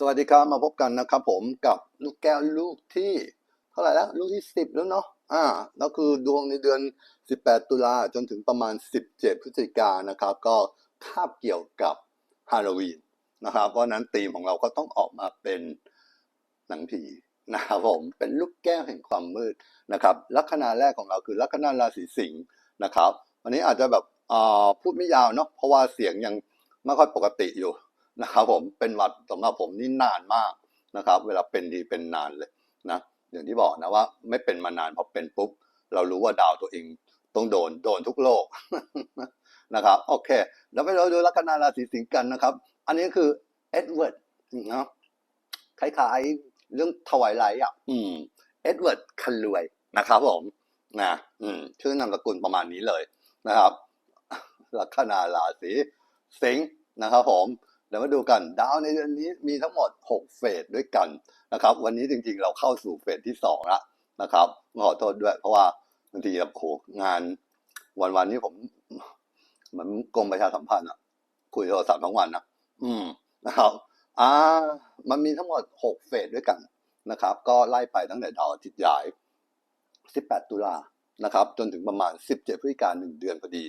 สวัสดีครับมาพบกันนะครับผมกับลูกแก้วลูกที่เท่าไหร่แล้วลูกที่สิบแล้วเนาะอ่าแล้วคือดวงในเดือน 18 ตุลาจนถึงประมาณ 17 พฤศจิกานะครับ ก็คาบเกี่ยวกับฮาโลวีนนะครับ เพราะฉะนั้นธีมของเราก็ต้องออกมาเป็นหนังผีนะครับผมเป็นลูกแก้วแห่งความมืดนะครับ ลัคนาแรกของเราคือลัคนาราศีสิงห์นะครับวันนี้อาจจะแบบอ่าพูดไม่ยาวเนาะเพราะว่าเสียงยังไม่ค่อยปกติอยู่ นะครับผมเป็นหวัดสำหรับผมนี่นานมากนะครับ เวลาเป็นดีเป็นนานเลยนะอย่างที่บอกนะว่า ไม่เป็นมานานพอเป็นปุ๊บเรารู้ว่าดาวตัวเองต้องโดนโดนทุกโลกนะครับโอเคแล้วไปเราดูลัคนาราศีสิงห์กันนะครับ อันนี้คือเอ็ดเวิร์ดนะคล้ายๆเรื่องถวายไลท์อะ อืมเอ็ดเวิร์ดคันรวยนะครับผมนะอืมชื่อนามสกุลประมาณนี้เลยนะครับลัคนาราศีสิงห์นะครับผม เดี๋ยวมาดูกันดาวในเดือนนี้มีทั้งหมด 6 เฟสด้วยกันนะครับ วันนี้จริงๆเราเข้าสู่เฟสที่2แล้วนะครับขอโทษด้วย เพราะว่าบางทีแบบโหงานวันๆนี้ผมเหมือนกรมประชาสัมพันธ์อะคุยโทรศัพท์ทั้งวันนะอืมนะครับอ่ามันมีทั้งหมด 6 เฟสด้วยกันนะครับ ก็ไล่ไปตั้งแต่ดาวอาทิตย์ย้าย 18 ตุลานะครับ จนถึงประมาณ 17พฤศจิกายนหนึ่งเดือนพอดี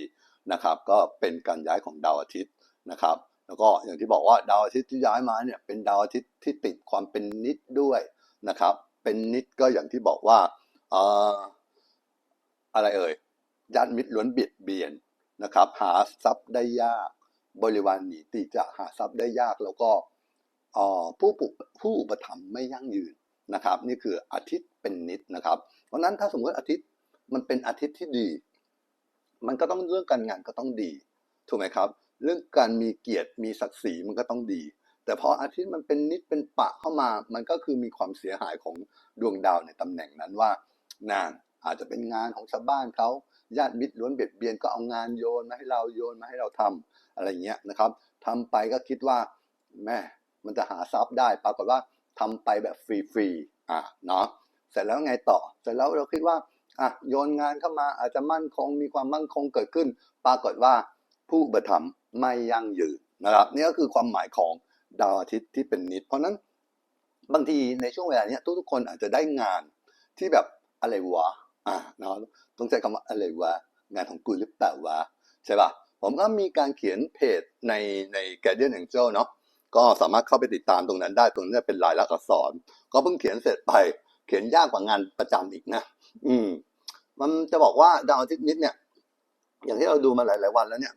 นะครับ ก็เป็นการย้ายของดาวอาทิตย์นะครับ แล้วก็อย่างที่บอกว่าดาวอาทิตย์ที่ย้ายมาเนี่ยเป็นดาวอาทิตย์ที่ติดความเป็นนิดด้วยนะครับ เป็นนิดก็อย่างที่บอกว่าอะไรเอ่ยญาติมิตรล้วนเบียดเบียนนะครับ หาทรัพย์ได้ยากบริวารหนีติจะหาทรัพย์ได้ยากแล้วก็ผู้ปุผู้อุปถัมภ์ไม่ยั่งยืนนะครับ นี่คืออาทิตย์เป็นนิดนะครับ เพราะนั้นถ้าสมมติอาทิตย์มันเป็นอาทิตย์ที่ดี มันก็ต้องเรื่องการงานก็ต้องดีถูกไหมครับ เรื่องการมีเกียรติมีศักดิ์ศรีมันก็ต้องดี แต่พออาทิตย์มันเป็นนิดเป็นปะเข้ามา มันก็คือมีความเสียหายของดวงดาวในตำแหน่งนั้นว่านานอาจจะเป็นงานของชาวบ้านเขาญาติมิตรล้วนเบียดเบียนก็เอางานโยนมาให้เราโยนมาให้เราทำอะไรเงี้ยนะครับทำไปก็คิดว่าแม่มันจะหาทรัพย์ได้ ปรากฏว่าทำไปแบบฟรีๆอะเนาะเสร็จแล้วไงต่อ เสร็จแล้วเราคิดว่าอะโยนงานเข้ามาอาจจะมั่นคงมีความมั่นคงเกิดขึ้น ปรากฏว่า ผู้อุปถัมภ์ไม่ยั่งยืนนะครับนี่ก็คือความหมายของดาวอาทิตย์ที่เป็นนิด เพราะนั้นบางทีในช่วงเวลานี้ทุกๆคนอาจจะได้งานที่แบบอะไรวะอ่าเนาะต้องใช้คำว่าอะไรวะงานของกูหรือเปล่าวะใช่ป่ะผมก็มีการเขียนเพจในใน Guardian Angel เนาะก็สามารถเข้าไปติดตามตรงนั้นได้ตรงนั้นเป็นลายลักษณ์อักษร ก็เพิ่งเขียนเสร็จไป เขียนยากกว่างานประจำอีกนะ อืม มันจะบอกว่าดาวอาทิตย์นิดเนี่ย อย่างที่เราดูมาหลาย ๆ วันแล้วเนี่ย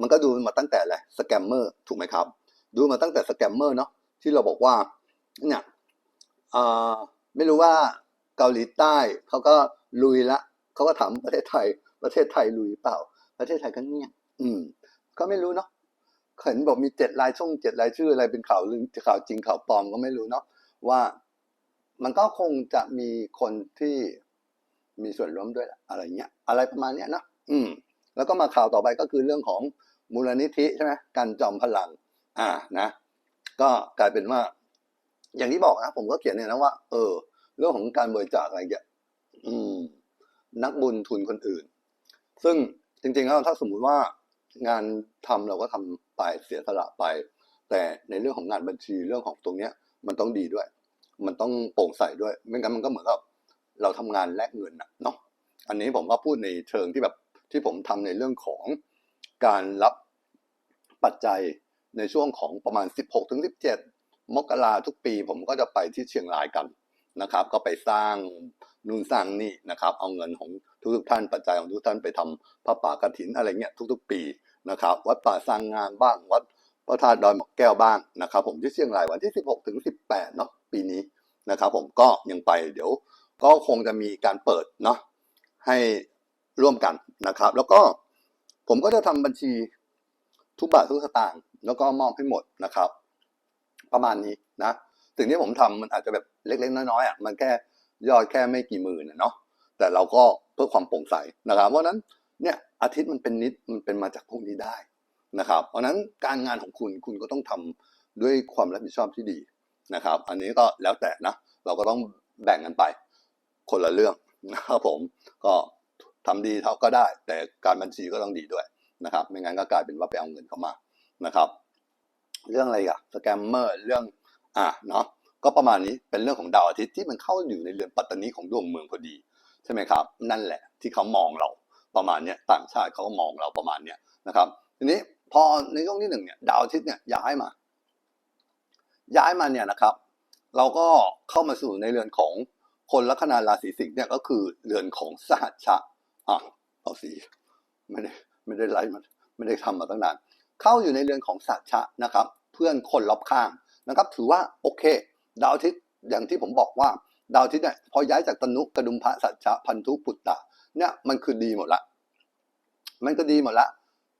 มันก็ดูมาตั้งแต่แหละสแกมเมอร์ถูกไหมครับ ดูมาตั้งแต่สแกมเมอร์เนาะที่เราบอกว่าเนี่ยอ่าไม่รู้ว่าเกาหลีใต้เขาก็ลุยละเขาก็ถามประเทศไทย ประเทศไทยลุยเปล่า ประเทศไทยก็เงียบอืม ก็ไม่รู้เนาะเห็นบอกมีเจ็ดรายช่องเจ็ดรายชื่ออะไรเป็นข่าวลือข่าวจริงข่าวปลอมก็ไม่รู้เนาะว่ามันก็คงจะมีคนที่มีส่วนร่วมด้วยอะไรเงี้ยอะไรประมาณเนี้ยนะอืม แล้วก็มาข่าวต่อไปก็คือเรื่องของ มูลนิธิใช่ไหมการจอมพลัง อ่านะ ก็กลายเป็นว่า อย่างที่บอกนะผมก็เขียนเนี่ยนะว่า เออ เรื่องของการบริจาคอะไรเงี้ยอืม นักบุญทุนคนอื่น ซึ่งจริงๆแล้วถ้าสมมุติว่างานทำเราก็ทำไปเสียสละไป แต่ในเรื่องของงานบัญชีเรื่องของตรงเนี้ย มันต้องดีด้วย มันต้องโปร่งใสด้วย ไม่งั้นมันก็เหมือนกับเราทำงานแลกเงินนะเนาะอันนี้ผมก็พูดในเชิงที่แบบที่ผมทำในเรื่องของ การรับปัจจัยในช่วงของประมาณ 16ถึง17 มกราทุกปี ผมก็จะไปที่เชียงรายกันนะครับ ก็ไปสร้างนู่นสร้างนี่นะครับ เอาเงินของทุกๆท่านปัจจัยของทุกท่านไปทำพระป่ากฐินอะไรเงี้ยทุกๆ ปีนะครับ วัดป่าสร้างงานบ้างวัดพระธาตุดอยหมอกแก้วบ้างนะครับ ผมที่เชียงรายวันที่ 16ถึง18เนาะปีนี้นะครับ ผมก็ยังไปเดี๋ยว ก็คงจะมีการเปิดเนาะให้ร่วมกันนะครับ แล้วก็ ผมก็จะทำบัญชีทุกบาททุกสตางค์แล้วก็มอบให้หมดนะครับ ประมาณนี้นะสิ่งที่ผมทำมันอาจจะแบบเล็ก ๆ น้อยๆอะมันแค่ยอดแค่ไม่กี่หมื่นเนาะแต่เราก็เพื่อความโปร่งใสนะครับ เพราะนั้นเนี่ยอาทิตย์มันเป็นนิดมันเป็นมาจากพวกนี้ได้นะครับ เพราะฉะนั้นการงานของคุณคุณก็ต้องทำด้วยความรับผิดชอบที่ดีนะครับ อันนี้ก็แล้วแต่นะ เราก็ต้องแบ่งกันไปคนละเรื่องนะครับผมก็ ทำดีเท่าก็ได้ แต่การบัญชีก็ต้องดีด้วยนะครับ ไม่งั้นก็กลายเป็นว่าไปเอาเงินเข้ามานะครับ เรื่องอะไรอะสแกมเมอร์เรื่องอะเนาะก็ประมาณนี้เป็นเรื่องของดาวอาทิตย์ที่มันเข้าอยู่ในเรือนปัตตานีของดวงเมืองพอดี ใช่ไหมครับ นั่นแหละที่เขามองเราประมาณเนี้ยต่างชาติเขาก็มองเราประมาณเนี้ยนะครับ ทีนี้พอในช่วงที่หนึ่งเนี่ยดาวอาทิตย์เนี่ยย้ายมา ย้ายมาเนี่ยนะครับ เราก็เข้ามาสู่ในเรือนของคนลัคนาราศีสิงห์เนี่ยก็คือเรือนของสหัชชะ อะเอาสีไม่ได้ไม่ได้ไล่มันไม่ได้ทำมาตั้งนาน เข้าอยู่ในเรือนของสหัชชะนะครับ เพื่อนคนรอบข้างนะครับ ถือว่าโอเค ดาวอาทิตย์อย่างที่ผมบอกว่า ดาวอาทิตย์เนี่ยพอย้ายจากตนุกระดุมพระสัจจะพันธุปุตตะเนี่ยมันคือดีหมดละ มันก็ดีหมดละ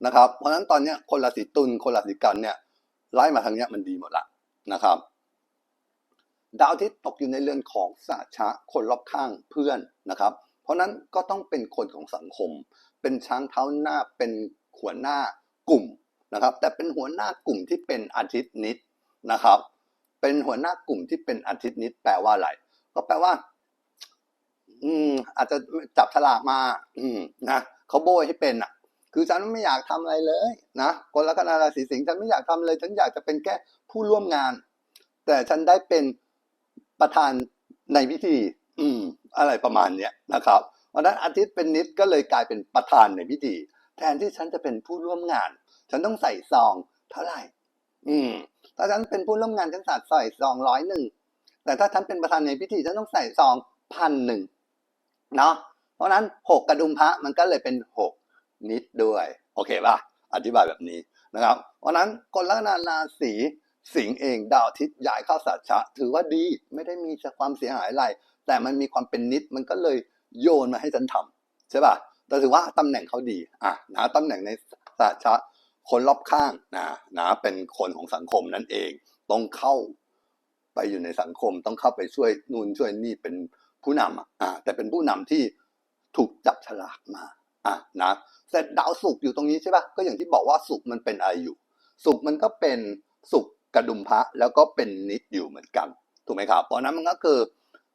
นะครับ เพราะฉะนั้นตอนเนี้ยคนราศีตุลคนราศีกันเนี่ยไล่มาทางเนี้ยมันดีหมดละนะครับดาวอาทิตย์ตกอยู่ในเรือนของสาชะคนรอบข้างเพื่อนนะครับ เพราะนั้นก็ต้องเป็นคนของสังคม เป็นช้างเท้าหน้าเป็นหัวหน้ากลุ่มนะครับ แต่เป็นหัวหน้ากลุ่มที่เป็นอาทิตย์นิดนะครับ เป็นหัวหน้ากลุ่มที่เป็นอาทิตย์นิดแปลว่าอะไรก็แปลว่า อืม อาจจะจับฉลากมา อืมนะเขาโบยให้เป็นอะ คือฉันไม่อยากทำอะไรเลยนะคนลัคนาราศีสิงห์ฉันไม่อยากทำเลย ฉันอยากจะเป็นแค่ผู้ร่วมงาน แต่ฉันได้เป็นประธานในพิธี อืม อะไรประมาณเนี้ยนะครับเพราะนั้นอาทิตย์เป็นนิดก็เลยกลายเป็นประธานในพิธี แทนที่ฉันจะเป็นผู้ร่วมงาน ฉันต้องใส่ซองเท่าไหร่ อืม ถ้าฉันเป็นผู้ร่วมงานฉันสัดใส่ซองร้อยหนึ่งแต่ถ้าฉันเป็นประธานในพิธีฉันต้องใส่ซองพันหนึ่งเนาะเพราะนั้นหกกระดุมพระมันก็เลยเป็นหกนิดด้วย โอเคป่ะอธิบายแบบนี้นะครับ เพราะนั้นคนลัคนาราศีสิงห์เองดาวอาทิตย์ย้ายเข้าสัจฉะถือว่าดีไม่ได้มีความเสียหายอะไร แต่มันมีความเป็นนิดมันก็เลยโยนมาให้ฉันทำใช่ป่ะแต่ถือว่าตำแหน่งเขาดีอะนะตำแหน่งในสัจฉะคนรอบข้างนะนะเป็นคนของสังคมนั่นเอง ต้องเข้าไปอยู่ในสังคมต้องเข้าไปช่วยนู่นช่วยนี่เป็นผู้นำอะแต่เป็นผู้นำที่ถูกจับฉลากมาอะนะเสร็จดาวศุกอยู่ตรงนี้ใช่ป่ะก็อย่างที่บอกว่าศุกมันเป็นอะไรอยู่ศุกมันก็เป็นศุกกระดุมพระแล้วก็เป็นนิดอยู่เหมือนกันถูกไหมครับเพราะนั้นมันก็คือ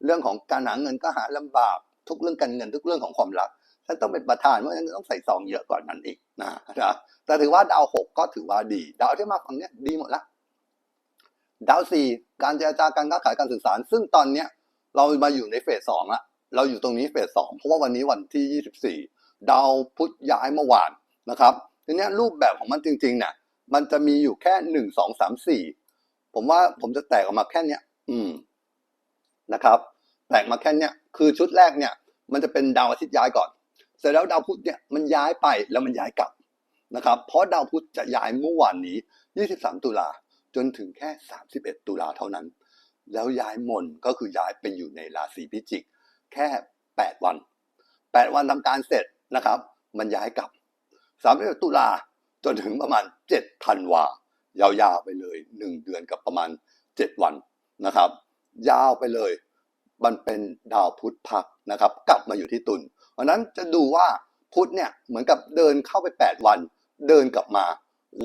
เรื่องของการหาเงินก็หาลำบากทุกเรื่องการเงินทุกเรื่องของความรักฉันต้องเป็นประธานเพราะฉะนั้นต้องใส่ซองเยอะกว่านั้นอีกนะนะแต่ถือว่าดาวหกก็ถือว่าดี ดาวที่มาฝั่งเนี้ยดีหมดละดาวสี่การเจรจาการค้าขายการสื่อสาร ซึ่งตอนเนี้ยเรามาอยู่ในเฟสสองละเราอยู่ตรงนี้เฟสสองเพราะว่าวันนี้วันที่ยี่สิบสี่ดาวพุธย้ายเมื่อวานนะครับทีนี้รูปแบบของมันจริงๆเนี่ยมันจะมีอยู่แค่หนึ่งสองสามสี่ผมว่าผมจะแตกออกมาแค่เนี้ย อืมนะครับ แตกมาแค่เนี้ยคือชุดแรกเนี่ยมันจะเป็นดาวอาทิตย์ย้ายก่อน เสร็จแล้วดาวพุธเนี่ยมันย้ายไปแล้วมันย้ายกลับนะครับ เพราะดาวพุธจะย้ายเมื่อวานนี้ 23 ตุลาจนถึงแค่ 31 ตุลาเท่านั้น แล้วย้ายมนก็คือย้ายไปอยู่ในราศีพิจิก แค่ 8 วัน 8 วันทำการเสร็จนะครับ มันย้ายกลับ 31 ตุลาจนถึงประมาณ 7 ธันวายาวๆไปเลย 1 เดือนกับประมาณ 7 วันนะครับ ยาวไปเลย มันเป็นดาวพุธพักนะครับกลับมาอยู่ที่ตุลเพราะนั้นจะดูว่าพุธเนี่ยเหมือนกับเดินเข้าไป 8 วัน เดินกลับมา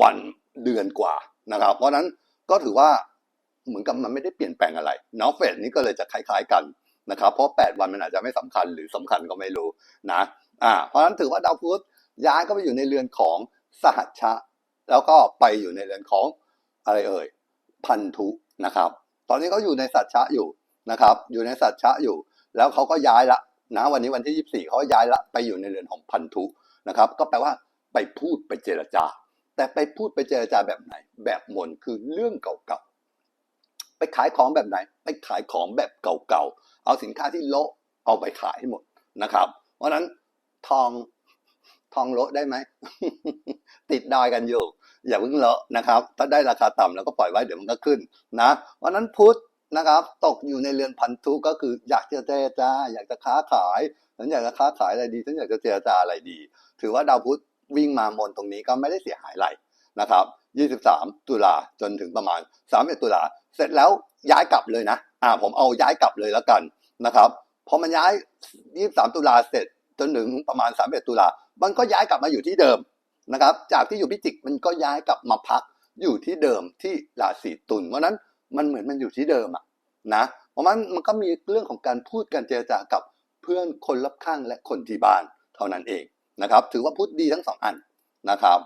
วันเดือนกว่านะครับ เพราะนั้นก็ถือว่าเหมือนกับมันไม่ได้เปลี่ยนแปลงอะไรเนาะเฟสนี้ก็เลยจะคล้ายๆกันนะครับ เพราะ 8 วันมันอาจจะไม่สำคัญหรือสำคัญก็ไม่รู้นะอ่าเพราะนั้นถือว่าดาวพุธย้ายก็ไปอยู่ในเรือนของสหัชชะ แล้วก็ไปอยู่ในเรือนของอะไรเอ่ยพันธุนะครับ ตอนนี้เขาอยู่ในสัจชะอยู่ นะครับ อยู่ในสัจชะอยู่ แล้วเขาก็ย้ายละนะวันนี้วันที่ 24เขาย้ายละไปอยู่ในเรือนของพันธุนะครับ ก็แปลว่าไปพูดไปเจรจา แต่ไปพูดไปเจรจาแบบไหน แบบมนคือเรื่องเก่าๆไปขายของแบบไหน ไปขายของแบบเก่าๆเอาสินค้าที่โละเอาไปขายให้หมดนะครับ เพราะนั้นทองทองโละได้ไหมติดดอยกันอยู่ อย่าเพิ่งเลอะนะครับ ถ้าได้ราคาต่ำแล้วก็ปล่อยไว้เดี๋ยวมันก็ขึ้นนะเพราะนั้นพุธ นะครับ ตกอยู่ในเรือนพันธุก็คืออยากจะเจรจาอยากจะค้าขายฉันอยากจะค้าขายอะไรดีฉันอยากจะเจรจาอะไรดี ถือว่าดาวพุธวิ่งมามนตรงนี้ก็ไม่ได้เสียหายอะไรนะครับ 23 ตุลาจนถึงประมาณ31ตุลาเสร็จแล้วย้ายกลับเลยนะ อ่าผมเอาย้ายกลับเลยแล้วกันนะครับพอมันย้าย 23 ตุลาเสร็จจนถึงประมาณ31ตุลามันก็ย้ายกลับมาอยู่ที่เดิมนะครับ จากที่อยู่พิจิกมันก็ย้ายกลับมาพักอยู่ที่เดิมที่ราศีตุลเพราะนั้น มันเหมือนมันอยู่ที่เดิมอะนะเพราะมันมันก็มีเรื่องของการพูดกันเจรจากับเพื่อนคนรอบข้างและคนที่บ้านเท่านั้นเองนะครับ ถือว่าพุทธดีทั้งสองอันนะครับ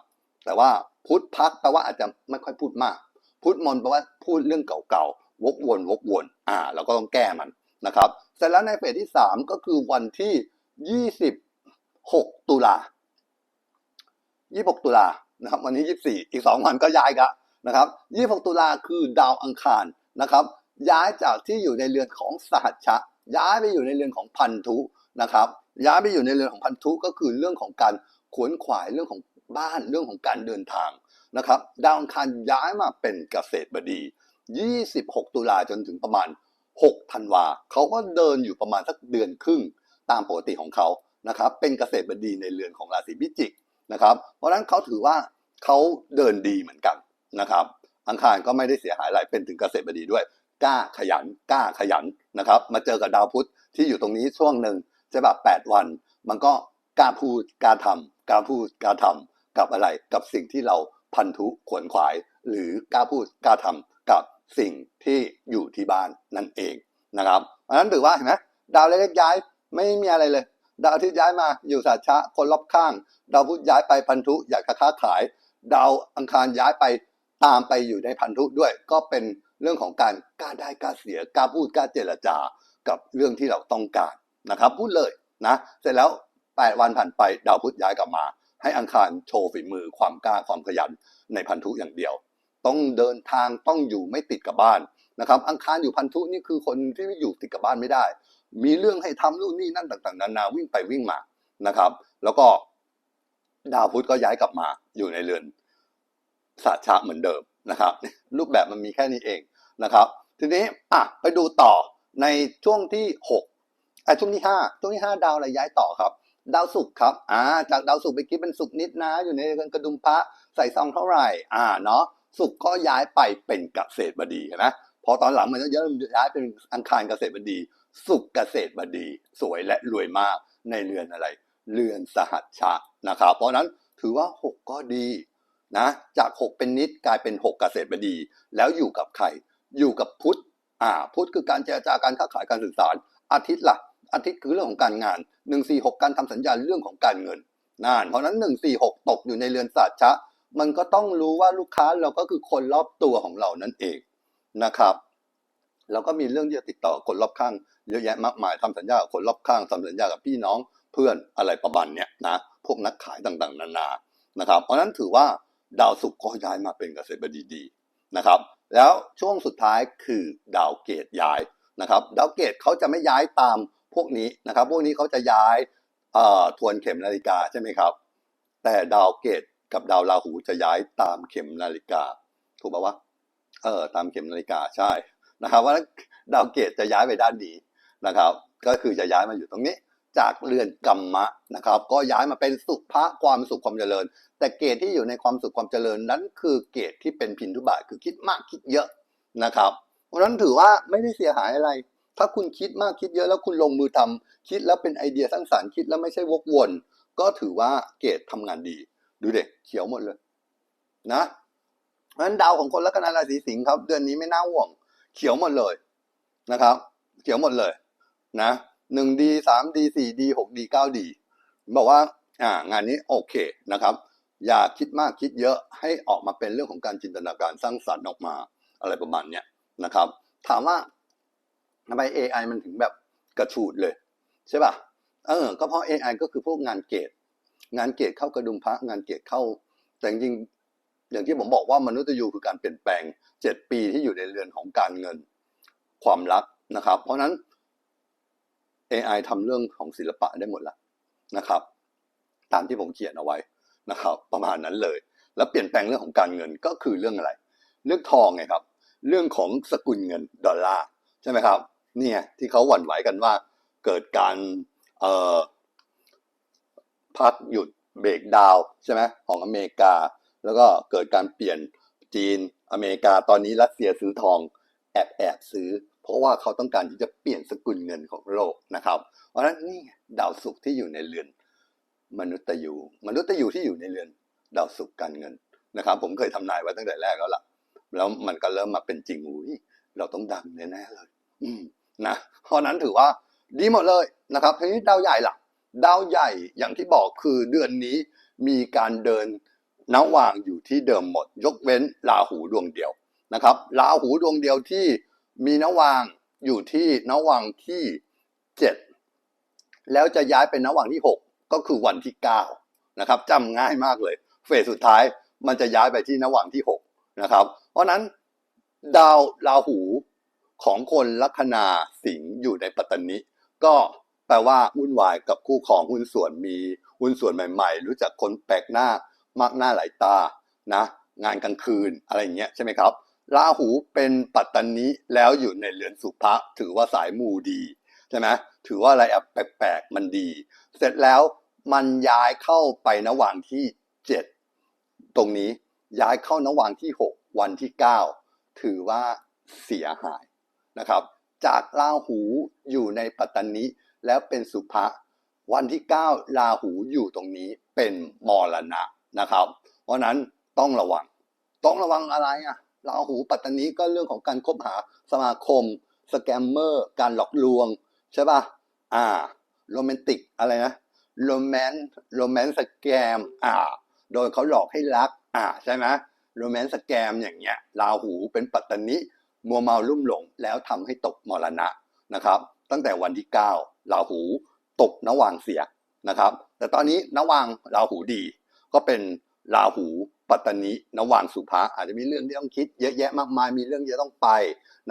แต่ว่าพุทธพักแปลว่าอาจจะไม่ค่อยพูดมาก พุทธมนแปลว่าพูดเรื่องเก่าๆวกวนวกวนอ่าเราก็ต้องแก้มันนะครับเสร็จแล้วในเฟสที่สามก็คือวันที่ยี่สิบหกตุลายี่หกตุลานะครับวันนี้ยี่สี่อีกสองวันก็ย้ายกัน นะครับยี่หกตุลาคือดาวอังคารนะครับ ย้ายจากที่อยู่ในเรือนของสหัชชะ ย้ายไปอยู่ในเรือนของพันธุนะครับ ย้ายไปอยู่ในเรือนของพันธุก็คือเรื่องของการขวนขวายเรื่องของบ้านเรื่องของการเดินทางนะครับ ดาวอังคารย้ายมาเป็นเกษตรบดี 26 ตุลาจนถึงประมาณ 6 ธันวาเขาก็เดินอยู่ประมาณสักเดือนครึ่งตามปกติของเขานะครับ เป็นเกษตรบดีในเรือนของราศีพิจิกนะครับ เพราะฉะนั้นเขาถือว่าเขาเดินดีเหมือนกัน นะครับ อังคารก็ไม่ได้เสียหายอะไรเป็นถึงเกษตรบดีด้วย กล้าขยันกล้าขยันนะครับ มาเจอกับดาวพุธที่อยู่ตรงนี้ช่วงหนึ่งใช่แบบแปดวัน มันก็กล้าพูดกล้าทำกล้าพูดกล้าทำกับอะไรกับสิ่งที่เราพันธุขวนขวาย หรือกล้าพูดกล้าทำกับสิ่งที่อยู่ที่บ้านนั่นเองนะครับเพราะฉะนั้นถือว่าเห็นไหมดาวเล็กๆย้ายไม่มีอะไรเลย ดาวที่ย้ายมาอยู่สัตชะคนรอบข้าง ดาวพุธย้ายไปพันธุอยากจะค้าขาย ดาวอังคารย้ายไป ตามไปอยู่ในพันธุด้วยก็เป็นเรื่องของการกล้าได้กล้าเสียกล้าพูดกล้าเจรจากับเรื่องที่เราต้องการนะครับพูดเลยนะเสร็จแล้วแปดวันผ่านไปดาวพุธย้ายกลับมา ให้อังคารโชว์ฝีมือความกล้าความขยันในพันธุอย่างเดียว ต้องเดินทางต้องอยู่ไม่ติดกับบ้านนะครับอังคารอยู่พันธุนี่คือคนที่อยู่ติดกับบ้านไม่ได้ มีเรื่องให้ทำนู่นนี่นั่นต่างๆนานาวิ่งไปวิ่งมานะครับ แล้วก็ดาวพุธก็ย้ายกลับมาอยู่ในเรือน สาชะเหมือนเดิมนะครับ รูปแบบมันมีแค่นี้เองนะครับ ทีนี้อะไปดูต่อในช่วงที่หกไอ้ช่วงที่ห้าช่วงที่ห้าดาวอะไรย้ายต่อครับดาวศุกร์ครับ อ่า จากดาวศุกร์ไปคิดเป็นศุกร์นิดนะ อยู่ในเรือนกระดุมพระใส่ซองเท่าไหร่ อ่า เนาะศุกร์ก็ย้ายไปเป็นเกษตรบดีเห็นไหมพอตอนหลังมันเยอะย้ายเป็นอังคารเกษตรบดี ศุกร์เกษตรบดี สวยและรวยมากในเรือนอะไร เรือนสหัชชะนะครับ เพราะฉะนั้นถือว่าหกก็ดี นะจากหกเป็นนิดกลายเป็นหกเกษตรบดี แล้วอยู่กับใคร อยู่กับพุทธอ่าพุทธคือการเจรจาการค้าขายการสื่อสาร อาทิตย์ละ่ะอาทิตย์คือเรื่องของการงานหนึ่งสี่หกการทำสัญญาเรื่องของการเงินนั่นเพราะนั้นหนึ่งสี่หกตกอยู่ในเรือนศาสตร์ชะ มันก็ต้องรู้ว่าลูกค้าเราก็คือคนรอบตัวของเรานั่นเองนะครับเราก็มีเรื่องที่จะติดต่อคนรอบข้างเยอะแยะมากมายทำสัญญากับคนรอบข้างทำสัญญากับพี่น้องเพื่อนอะไรประมาณเนี้ยนะพวกนักขายต่างๆ นานานะครับ เพราะนั้นถือว่า ดาวศุกร์ก็ย้ายมาเป็นเกษตรบดีดีนะครับ แล้วช่วงสุดท้ายคือดาวเกตย้ายนะครับดาวเกตเขาจะไม่ย้ายตามพวกนี้นะครับ พวกนี้เขาจะย้ายทวนเข็มนาฬิกาใช่ไหมครับ แต่ดาวเกตกับดาวราหูจะย้ายตามเข็มนาฬิกา ถูกป่าวะเออตามเข็มนาฬิกาใช่นะครับว่าดาวเกตจะย้ายไปด้านนี้นะครับ ก็คือจะย้ายมาอยู่ตรงนี้ จากเรือนกรรมะนะครับ ก็ย้ายมาเป็นสุภะความสุขความเจริญ แต่เกตที่อยู่ในความสุขความเจริญนั้นคือเกตที่เป็นพินทุบาทคือคิดมากคิดเยอะนะครับ เพราะนั้นถือว่าไม่ได้เสียหายอะไร ถ้าคุณคิดมากคิดเยอะแล้วคุณลงมือทำคิดแล้วเป็นไอเดียสร้างสรรค์คิดแล้วไม่ใช่วกวน ก็ถือว่าเกตทำงานดี ดูเด็กเขียวหมดเลย นะเพราะฉะนั้นดาวของคนลัคนาราศีสิงห์ครับ เดือนนี้ไม่น่าห่วง เขียวหมดเลยนะครับ เขียวหมดเลย นะ หนึ่งดีสามดีสี่ดีหกดีเก้าดีบอกว่าอ่างานนี้โอเคนะครับ อย่าคิดมากคิดเยอะให้ออกมาเป็นเรื่องของการจินตนาการสร้างสรรค์ออกมาอะไรประมาณเนี้ยนะครับ ถามว่าทำไม AI มันถึงแบบกระฉูดเลยใช่ป่ะเออ ก็เพราะ AI ก็คือพวกงานเกตงานเกตเข้ากระดุมพระงานเกตเข้า แต่จริงอย่างที่ผมบอกว่ามนุษย์ยูคือการเปลี่ยนแปลงเจ็ดปีที่อยู่ในเรือนของการเงิน ความรักนะครับ เพราะฉะนั้น AI ทำเรื่องของศิลปะได้หมดแล้วนะครับ ตามที่ผมเขียนเอาไว้นะครับ ประมาณนั้นเลย แล้วเปลี่ยนแปลงเรื่องของการเงินก็คือเรื่องอะไร เรื่องทองไงครับ เรื่องของสกุลเงินดอลลาร์ใช่ไหมครับเนี่ยที่เขาหวั่นไหวกันว่าเกิดการเอ่อพักหยุดเบรกดาวใช่ไหมของอเมริกา แล้วก็เกิดการเปลี่ยนจีนอเมริกาตอนนี้รัสเซียซื้อทองแอบแอบซื้อเราะว่าเขาต้องการที่จะเปลี่ยนสกุลเงินของโลกนะครับ เพราะฉะนั้นนี่ดาวศุกร์ที่อยู่ในเรือน มนุษย์ตยูมนุษย์ตยูที่อยู่ในเรือนดาวศุกร์การเงินนะครับ ผมเคยทำนายไว้ตั้งแต่แรกแล้วล่ะ แล้วมันก็เริ่มมาเป็นจริงอุ้ยเราต้องดังแน่ๆเลย อืมนะเพราะนั้นถือว่าดีหมดเลยนะครับทีนี้ดาวใหญ่ล่ะ ดาวใหญ่อย่างที่บอกคือเดือนนี้มีการเดินนวางอยู่ที่เดิมหมด ยกเว้นราหูดวงเดียวนะครับราหูดวงเดียวที่ มีนวางอยู่ที่นวางที่เจ็ดแล้วจะย้ายเป็นนวางที่หกก็คือวันที่เก้านะครับจำง่ายมากเลย เฟสสุดท้ายมันจะย้ายไปที่นวางที่หกนะครับ เพราะนั้นดาวราหูของคนลัคนาสิงห์อยู่ในปัตตานิก็แปลว่าวุ่นวายกับคู่ครองหุ้นส่วนมีหุ้นส่วนใหม่ ๆ รู้จักคนแปลกหน้ามากหน้าหลายตานะ งานกลางคืนอะไรอย่างเงี้ยใช่ไหมครับ ราหูเป็นปัตตานิแล้วอยู่ในเรือนสุภะถือว่าสายมูดีใช่ไหมถือว่าอะไรแปลกๆมันดี เสร็จแล้วมันย้ายเข้าไปนวางที่เจ็ดตรงนี้ย้ายเข้านวางที่หกวันที่เก้าถือว่าเสียหายนะครับ จากราหูอยู่ในปัตตานิแล้วเป็นสุภะวันที่เก้าราหูอยู่ตรงนี้เป็นมรณะนะครับ เพราะฉะนั้นต้องระวัง ต้องระวังอะไรอะ ราหูปัตตานีก็เรื่องของการคบหาสมาคม สแกมเมอร์ การหลอกลวง ใช่ป่ะ อ่า โรแมนติกอะไรนะ โรแมนโรแมนสแกม อ่า โดยเขาหลอกให้รัก อ่า ใช่ไหมโรแมนสแกมอย่างเงี้ย ราหูเป็นปัตตานีมัวเมาลุ่มหลง แล้วทำให้ตกมรณะนะครับ ตั้งแต่วันที่ 9 ราหูตกนวางเสียนะครับ แต่ตอนนี้นวางราหูดี ก็เป็นราหู ปัตตานีนวางสุภาอาจจะมีเรื่องที่ต้องคิด เยอะแยะมากมายมีเรื่องที่ต้องไป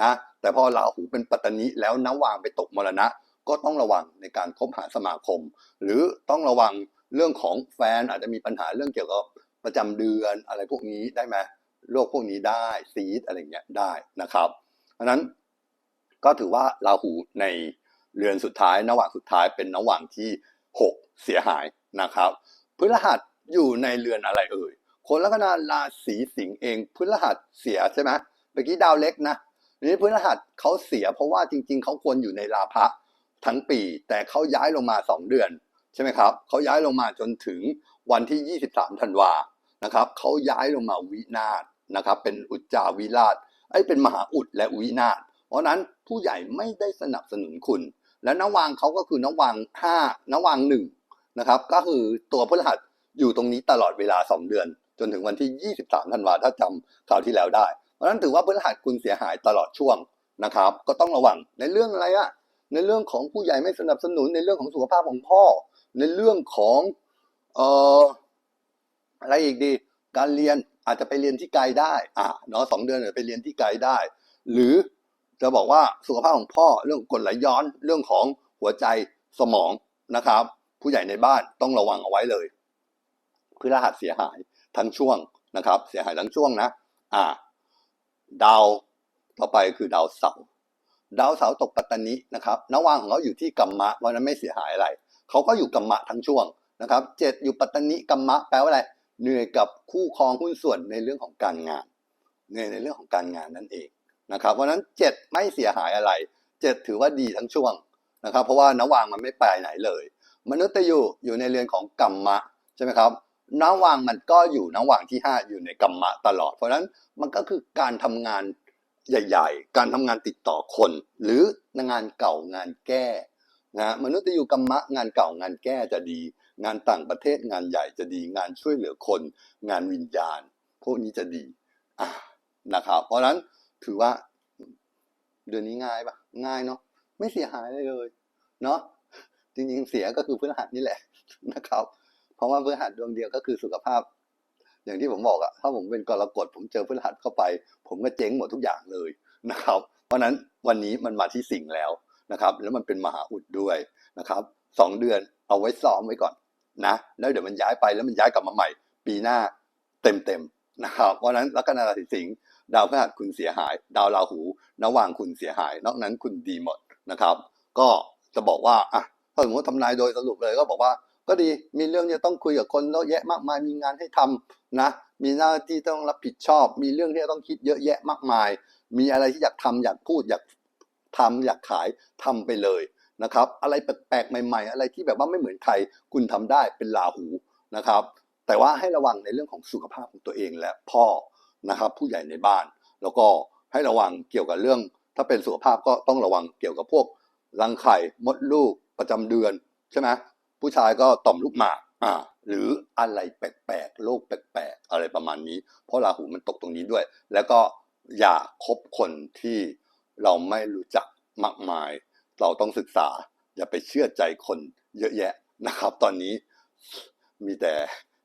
นะแต่พอราหูเป็นปัตตานีแล้วนวางไปตกมรณะ ก็ต้องระวังในการคบหาสมาคม หรือต้องระวังเรื่องของแฟนอาจจะมีปัญหาเรื่องเกี่ยวกับประจำเดือนอะไรพวกนี้ได้ไหมโรคพวกนี้ได้ซีดอะไรเงี้ยได้นะครับเพราะนั้นก็ถือว่าราหูในเรือนสุดท้ายนว่างสุดท้ายเป็นนว่างที่ 6 เสียหายนะครับพฤหัสอยู่ในเรือนอะไรเอ่ย คนลัคนาราศีสิงห์เองพฤหัสเสียใช่ไหมเมื่อกี้ดาวเล็กนะนี้พฤหัสเขาเสียเพราะว่าจริง ๆเขาควรอยู่ในราพะทั้งปี แต่เขาย้ายลงมา 2 เดือนใช่ไหมครับเขาย้ายลงมาจนถึงวันที่ 23ธันวานะครับเขาย้ายลงมาวินาศนะครับ เป็นอุจจาวิราชไอ้เป็นมหาอุดและวินาศเพราะนั้นผู้ใหญ่ไม่ได้สนับสนุนคุณ และนวางเขาก็คือนวางห้านวางหนึ่งนะครับ ก็คือตัวพฤหัสอยู่ตรงนี้ตลอดเวลา 2 เดือน จนถึงวันที่ 23 ธันวาถ้าจำคราวที่แล้วได้ เพราะนั้นถือว่าพฤหัสคุณเสียหายตลอดช่วงนะครับ ก็ต้องระวังในเรื่องอะไรอะในเรื่องของผู้ใหญ่ไม่สนับสนุนในเรื่องของสุขภาพของพ่อ ในเรื่องของเอ่ออะไรอีกดี การเรียนอาจจะไปเรียนที่ไกลได้อะเนาะสองเดือนไปเรียนที่ไกลได้ หรือจะบอกว่าสุขภาพของพ่อเรื่องกดไหลย้อนเรื่องของหัวใจสมองนะครับ ผู้ใหญ่ในบ้านต้องระวังเอาไว้เลยพฤหัสเสียหาย ทั้งช่วงนะครับ เสียหายทั้งช่วงนะ อ่า ดาวต่อไปคือดาวเสาร์ดาวเสาร์ตกปัตตานีนะครับนวางของเขาอยู่ที่กัมมะเพราะนั้นไม่เสียหายอะไรเขาก็อยู่กัมมะทั้งช่วงนะครับเจ็ดอยู่ปัตตานีกัมมะแปลว่าอะไรเหนื่อยกับคู่ครองหุ้นส่วนในเรื่องของการงานเหนื่อยในเรื่องของการงานนั่นเองนะครับ เพราะนั้นเจ็ดไม่เสียหายอะไรเจ็ดถือว่าดีทั้งช่วงนะครับ เพราะว่านวางมันไม่ไปไหนเลย มนุษย์อยู่อยู่ในเรือนของกัมมะใช่ไหมครับ นวางมันก็อยู่นวางที่ 5 อยู่ในกัมมะตลอด เพราะฉะนั้นมันก็คือการทำงานใหญ่ ๆ การทำงานติดต่อคน หรืองานเก่างานแก้นะมนุษย์อยู่กัมมะงานเก่างานแก้จะดี งานต่างประเทศงานใหญ่จะดี งานช่วยเหลือคน งานวิญญาณ พวกนี้จะดีอ่านะครับเพราะฉะนั้นถือว่า เดือนนี้ง่ายปะง่ายเนาะไม่เสียหายเลยเลยเนาะจริงๆเสียก็คือพฤหัสนี่แหละนะครับ เพราะว่าพฤหัสดวงเดียวก็คือสุขภาพ อย่างที่ผมบอกอะถ้าผมเป็นกรกฎผมเจอพฤหัสเข้าไป ผมก็เจ๊งหมดทุกอย่างเลยนะครับ เพราะนั้นวันนี้มันมาที่สิงห์แล้วนะครับ แล้วมันเป็นมหาอุดด้วยนะครับสองเดือนเอาไว้ซ้อมไว้ก่อนนะแล้วเดี๋ยวมันย้ายไปแล้วมันย้ายกลับมาใหม่ ปีหน้าเต็มๆนะครับ เพราะนั้นลัคนาราศีสิงห์ดาวพฤหัสคุณเสียหาย ดาวราหูนว่างคุณเสียหาย นอกนั้นคุณดีหมดนะครับ ก็จะบอกว่าอะถ้าสมมติทำนายโดยสรุปเลยก็บอกว่า ก็ดีมีเรื่องที่ต้องคุยกับคนเยอะแยะมากมายมีงานให้ทำนะมีหน้าที่ต้องรับผิดชอบ มีเรื่องที่ต้องคิดเยอะแยะมากมาย มีอะไรที่อยากทำอยากพูดอยากทำอยากขายทำไปเลยนะครับ อะไรแปลกๆใหม่ ๆ อะไรที่แบบว่าไม่เหมือนใครคุณทำได้เป็นลาหูนะครับ แต่ว่าให้ระวังในเรื่องของสุขภาพของตัวเองและพ่อนะครับผู้ใหญ่ในบ้าน แล้วก็ให้ระวังเกี่ยวกับเรื่อง ถ้าเป็นสุขภาพก็ต้องระวังเกี่ยวกับพวกรังไข่มดลูกประจำเดือนใช่ไหม ผู้ชายก็ต่อมลูกหมากอ่าหรืออะไรแปลกๆโรคแปลกๆอะไรประมาณนี้ เพราะราหูมันตกตรงนี้ด้วย แล้วก็อย่าคบคนที่เราไม่รู้จักมากมาย เราต้องศึกษา อย่าไปเชื่อใจคนเยอะแยะนะครับ ตอนนี้มีแต่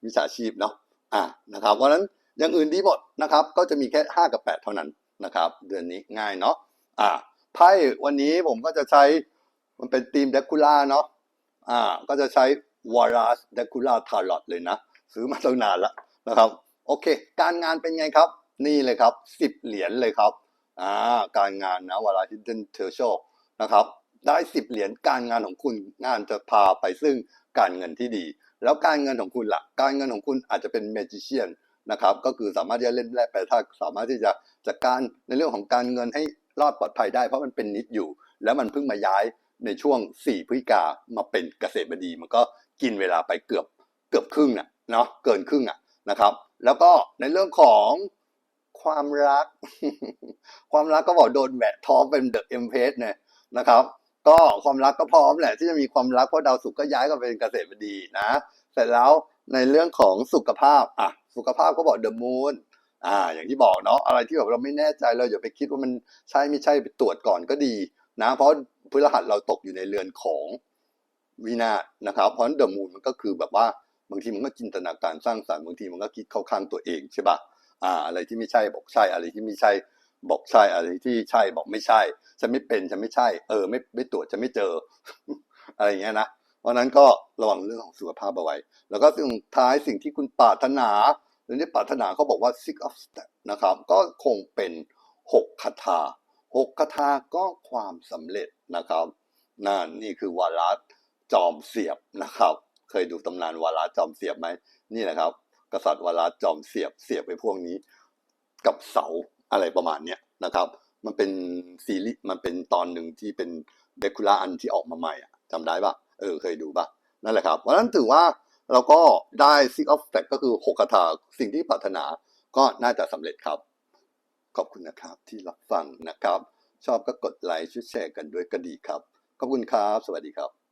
มิจฉาชีพเนาะอะนะครับเพราะนั้นอย่างอื่นดีหมดนะครับ ก็จะมีแค่ 5 กับ 8 เท่านั้นนะครับ เดือนนี้ง่ายเนาะอะไพ่วันนี้ผมก็จะใช้มันเป็นทีมเดคูล่าเนาะ อ่าก็จะใช้วารัสเดคูล่าทารอตเลยนะ ซื้อมาตั้งนานแล้วนะครับ โอเค การงานเป็นไงครับ นี่เลยครับสิบเหรียญเลยครับอ่าการงานนะวาราฮิดเดนเทอร์โชนะครับได้สิบเหรียญการงานของคุณงานจะพาไปซึ่งการเงินที่ดี แล้วการเงินของคุณล่ะ การเงินของคุณอาจจะเป็นเมจิเชียนนะครับก็คือสามารถที่จะเล่นแร่แปรธาตุสามารถที่จะจัดการในเรื่องของการเงินให้รอดปลอดภัยได้เพราะมันเป็นนิดอยู่ แล้วมันเพิ่งมาย้าย ในช่วง 4พฤศจิกามาเป็นเกษตรบดี มันก็กินเวลาไปเกือบเกือบครึ่งน่ะเนาะเกินครึ่งอะนะครับ แล้วก็ในเรื่องของความรัก ความรักก็บอกโดนแหวะท้องเป็นเดอะเอ็มเพสเนี่ยนะครับ ก็ความรักก็พร้อมแหละที่จะมีความรักเพราะดาวศุกร์ก็ย้ายก็เป็นเกษตรบดีนะเสร็จแล้วในเรื่องของสุขภาพอะสุขภาพก็บอกเดอะมูนอ่าอย่างที่บอกเนาะอะไรที่แบบเราไม่แน่ใจเราอย่าไปคิดว่ามันใช่ไม่ใช่ไปตรวจก่อนก็ดี นะเพราะพฤหัสเราตกอยู่ในเรือนของวินาศนะครับ เพราะเดอะมูนมันก็คือแบบว่าบางทีมันก็จินตนาการสร้างสรรค์บางทีมันก็คิดเข้าข้างตัวเองใช่ปะอ่า อะไรที่ไม่ใช่บอกใช่ อะไรที่ไม่ใช่บอกใช่ อะไรที่ใช่บอกไม่ใช่ฉันไม่เป็นฉันไม่ใช่ เออ ไม่ไม่ตรวจฉันไม่เจอ อะไรอย่างเงี้ยนะเพราะนั้นก็ระวังเรื่องของสุขภาพเอาไว้ แล้วก็สุดท้ายสิ่งที่คุณปรารถนาหรือที่ปรารถนาเขาบอกว่า six of step นะครับ ก็คงเป็นหกคาถา หกคาถาก็ความสำเร็จนะครับนั่นนี่คือวาระจอมเสียบนะครับ เคยดูตำนานวาระจอมเสียบไหมนี่แหละครับ กษัตริย์วาระจอมเสียบเสียบไปพวกนี้ กับเสาอะไรประมาณเนี้ยนะครับ มันเป็นซีรีส์มันเป็นตอนหนึ่งที่เป็นเดคูล่าอันที่ออกมาใหม่อะจำได้ปะเออเคยดูปะนั่นแหละครับเพราะนั้นถือว่าเราก็ได้ Six of Stacks ก็คือหกคาถาสิ่งที่ปรารถนาก็น่าจะสำเร็จครับ ขอบคุณนะครับที่รับฟังนะครับ ชอบก็กดไลค์ช่วยแชร์กันด้วยก็ดีครับ ขอบคุณครับ สวัสดีครับ